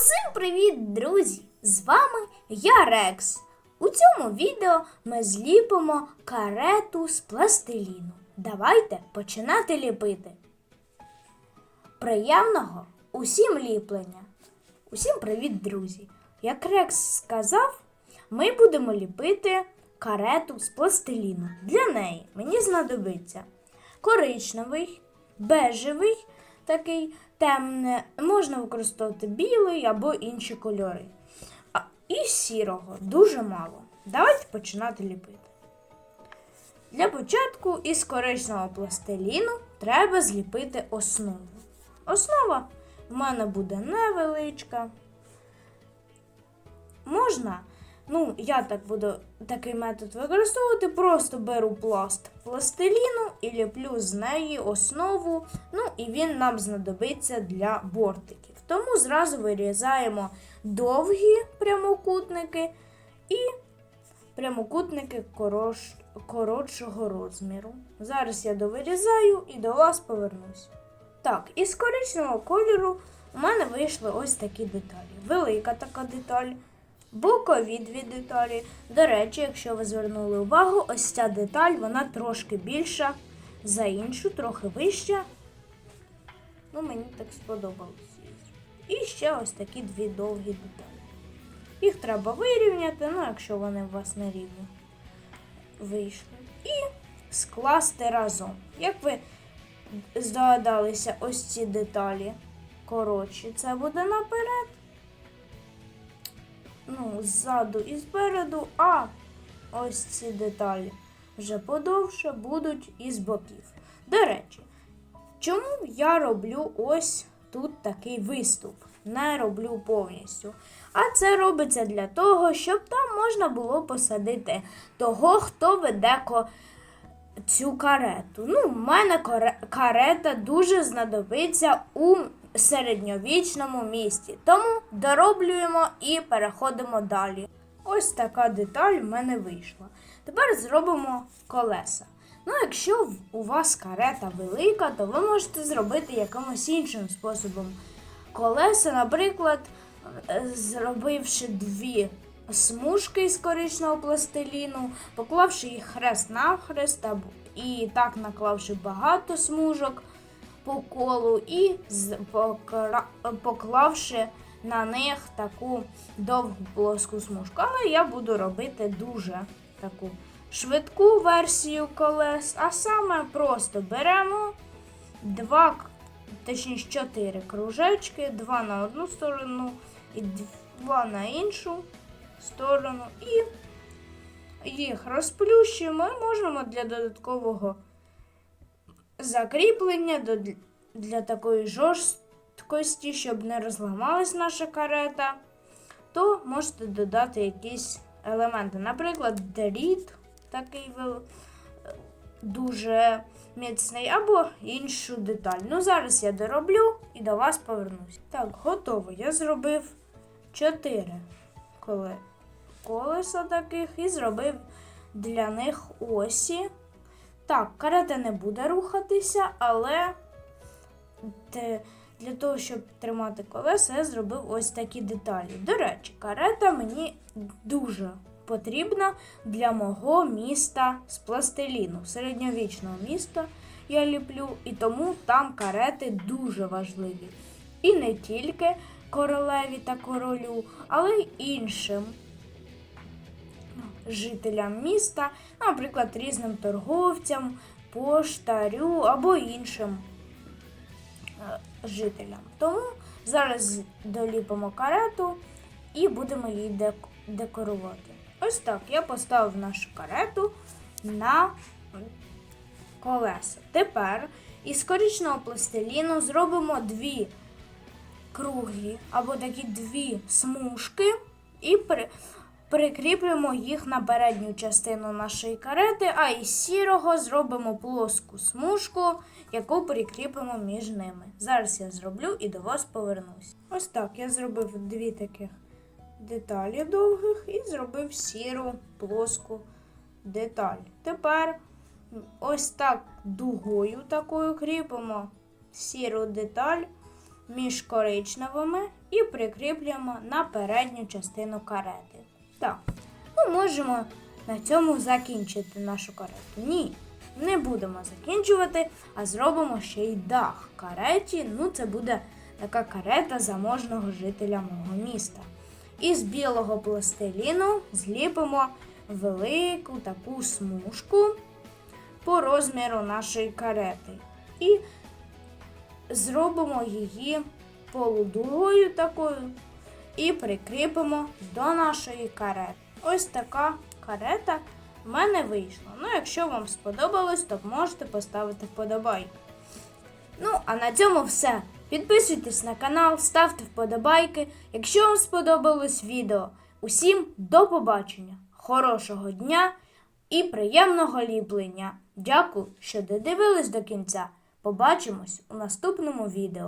Усім привіт, друзі! З вами я Рекс. У цьому відео ми зліпимо карету з пластиліну. Давайте починати ліпити. Приємного усім ліплення. Усім привіт, друзі! Як Рекс сказав, ми будемо ліпити карету з пластиліну. Для неї мені знадобиться коричневий, бежевий, такий темне, можна використовувати білий або інші кольори. А, і сірого дуже мало. Давайте починати ліпити. Для початку із коричневого пластиліну треба зліпити основу. Основа в мене буде невеличка. Можна, ну, я так буду такий метод використовувати, просто беру пласт пластиліну і ліплю з неї основу, ну і він нам знадобиться для бортиків. Тому зразу вирізаємо довгі прямокутники і прямокутники корош... коротшого розміру. Зараз я довирізаю і до вас повернусь. Так, із коричневого кольору у мене вийшли ось такі деталі. Велика така деталь, бокові дві деталі. До речі, якщо ви звернули увагу, ось ця деталь вона трошки більша за іншу, трохи вища. Ну, мені так сподобалось. І ще ось такі дві довгі деталі. Їх треба вирівняти, ну, якщо вони у вас не рівні вийшли. І скласти разом. Як ви здогадалися, ось ці деталі коротші, це буде наперед. Ну, ззаду і спереду, а ось ці деталі вже подовше будуть із боків. До речі, чому я роблю ось тут такий виступ? Не роблю повністю. А це робиться для того, щоб там можна було посадити того, хто веде ко цю карету. Ну, в мене карета дуже знадобиться у середньовічному місті. Тому дороблюємо і переходимо далі. Ось така деталь в мене вийшла. Тепер зробимо колеса. Ну, якщо у вас карета велика, то ви можете зробити якимось іншим способом. Колеса, наприклад, е, зробивши дві смужки з коричневого пластиліну, поклавши їх хрест навхрест або- і так наклавши багато смужок по колу і поклавши на них таку довгу плоску смужку. Але я буду робити дуже таку швидку версію колес, а саме просто беремо два, точніше чотири кружечки, два на одну сторону і два на іншу сторону. І їх розплющуємо і можемо для додаткового закріплення для такої жорсткості, щоб не розламалась наша карета, то можете додати якісь елементи. Наприклад, дріт такий дуже міцний, або іншу деталь. Ну, зараз я дороблю і до вас повернусь. Так, готово. Я зробив 4 коле- колеса таких і зробив для них осі. Так, карета не буде рухатися, але для того, щоб тримати колеса, я зробив ось такі деталі. До речі, карета мені дуже потрібна для мого міста з пластиліну, середньовічного міста я ліплю, і тому там карети дуже важливі. І не тільки королеві та королю, але й іншим жителям міста, наприклад, різним торговцям, поштарю або іншим е, жителям. Тому зараз доліпимо карету і будемо її декорувати. Ось так я поставив нашу карету на колеса. Тепер із коричного пластиліну зробимо дві круглі або такі дві смужки і при, прикріплюємо їх на передню частину нашої карети, а із сірого зробимо плоску смужку, яку прикріпимо між ними. Зараз я зроблю і до вас повернусь. Ось так я зробив дві таких деталі довгих і зробив сіру плоску деталь. Тепер ось так дугою такою кріпимо сіру деталь між коричневими і прикріплюємо на передню частину карети. Так, ну можемо на цьому закінчити нашу карету. Ні, не будемо закінчувати, а зробимо ще й дах кареті. Ну, це буде така карета заможного жителя мого міста. Із білого пластиліну зліпимо велику таку смужку по розміру нашої карети. І зробимо її полудугою такою і прикріпимо до нашої карети. Ось така карета в мене вийшла. Ну, якщо вам сподобалось, то можете поставити вподобайку. Ну, а на цьому все. Підписуйтесь на канал, ставте вподобайки, якщо вам сподобалось відео. Усім до побачення, хорошого дня і приємного ліплення. Дякую, що додивились до кінця. Побачимось у наступному відео.